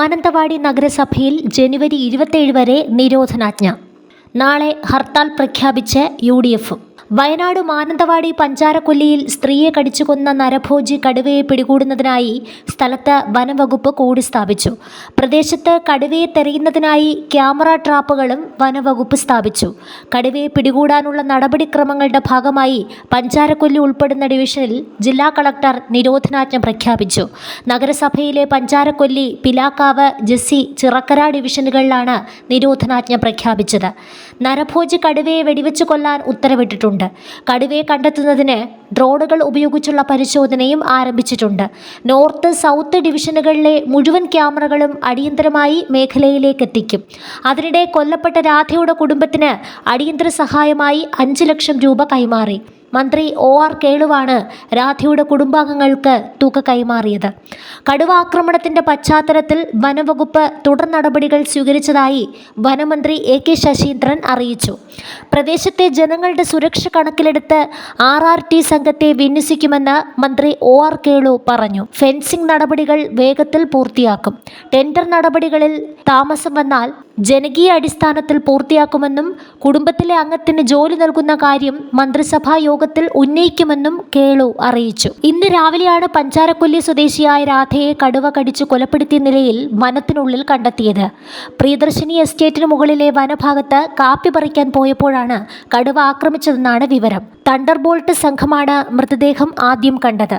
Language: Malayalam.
മാനന്തവാടി നഗരസഭയിൽ ജനുവരി ഇരുപത്തേഴ് വരെ നിരോധനാജ്ഞ. നാളെ ഹർത്താൽ പ്രഖ്യാപിച്ച് U D F. Wayanad Mananthavady പഞ്ചാരക്കൊല്ലിയിൽ സ്ത്രീയെ കടിച്ചു കൊന്ന നരഭോജി കടുവയെ പിടികൂടുന്നതിനായി സ്ഥലത്ത് വനവകുപ്പ് കൂടി സ്ഥാപിച്ചു. പ്രദേശത്ത് കടുവയെ തെരയുന്നതിനായി ക്യാമറ ട്രാപ്പുകളും വനവകുപ്പ് സ്ഥാപിച്ചു. കടുവയെ പിടികൂടാനുള്ള നടപടിക്രമങ്ങളുടെ ഭാഗമായി പഞ്ചാരക്കൊല്ലി ഉൾപ്പെടുന്ന ഡിവിഷനിൽ ജില്ലാ കളക്ടർ നിരോധനാജ്ഞ പ്രഖ്യാപിച്ചു. നഗരസഭയിലെ പഞ്ചാരക്കൊല്ലി പിലാക്കാവ് ജെസ്സി ചിറക്കര ഡിവിഷനുകളിലാണ് നിരോധനാജ്ഞ പ്രഖ്യാപിച്ചത്. നരഭോജി കടുവയെ വെടിവെച്ചു കൊല്ലാൻ ഉത്തരവിട്ടിട്ടുണ്ട്. കടുവയെ കണ്ടെത്തുന്നതിന് ഡ്രോണുകൾ ഉപയോഗിച്ചുള്ള പരിശോധനയും ആരംഭിച്ചിട്ടുണ്ട്. നോർത്ത് സൗത്ത് ഡിവിഷനുകളിലെ മുഴുവൻ ക്യാമറകളും അടിയന്തരമായി മേഖലയിലേക്ക് എത്തിക്കും അതിനിടെ കൊല്ലപ്പെട്ട രാധയുടെ കുടുംബത്തിന് അടിയന്തര സഹായമായി അഞ്ച് ലക്ഷം രൂപ കൈമാറി. മന്ത്രി ഒ ആർ കേളുവാണ് രാധയുടെ കുടുംബാംഗങ്ങൾക്ക് തുക കൈമാറിയത്. കടുവ ആക്രമണത്തിന്റെ പശ്ചാത്തലത്തിൽ വനംവകുപ്പ് തുടർ നടപടികൾ സ്വീകരിച്ചതായി വനമന്ത്രി എ കെ ശശീന്ദ്രൻ അറിയിച്ചു. പ്രദേശത്തെ ജനങ്ങളുടെ സുരക്ഷ കണക്കിലെടുത്ത് ആർ ആർ ടി സംഘത്തെ വിന്യസിക്കുമെന്ന് മന്ത്രി ഒ ആർ കേളു പറഞ്ഞു. ഫെൻസിംഗ് നടപടികൾ വേഗത്തിൽ പൂർത്തിയാക്കും. ടെൻഡർ നടപടികളിൽ താമസം വന്നാൽ ജനകീയ അടിസ്ഥാനത്തിൽ പൂർത്തിയാക്കുമെന്നും കുടുംബത്തിലെ അംഗത്തിന് ജോലി നൽകുന്ന കാര്യം മന്ത്രിസഭാ യോഗത്തിൽ ഉന്നയിക്കുമെന്നും കേളു അറിയിച്ചു. ഇന്ന് രാവിലെയാണ് പഞ്ചാരക്കൊല്ലി സ്വദേശിയായ രാധയെ കടുവ കടിച്ചു കൊലപ്പെടുത്തിയ നിലയിൽ വനത്തിനുള്ളിൽ കണ്ടെത്തിയത്. പ്രിയദർശിനി എസ്റ്റേറ്റിന് മുകളിലെ വനഭാഗത്ത് കാപ്പി പറിക്കാൻ പോയപ്പോഴാണ് കടുവ ആക്രമിച്ചതെന്നാണ് വിവരം. തണ്ടർബോൾട്ട് സംഘമാണ് മൃതദേഹം ആദ്യം കണ്ടത്.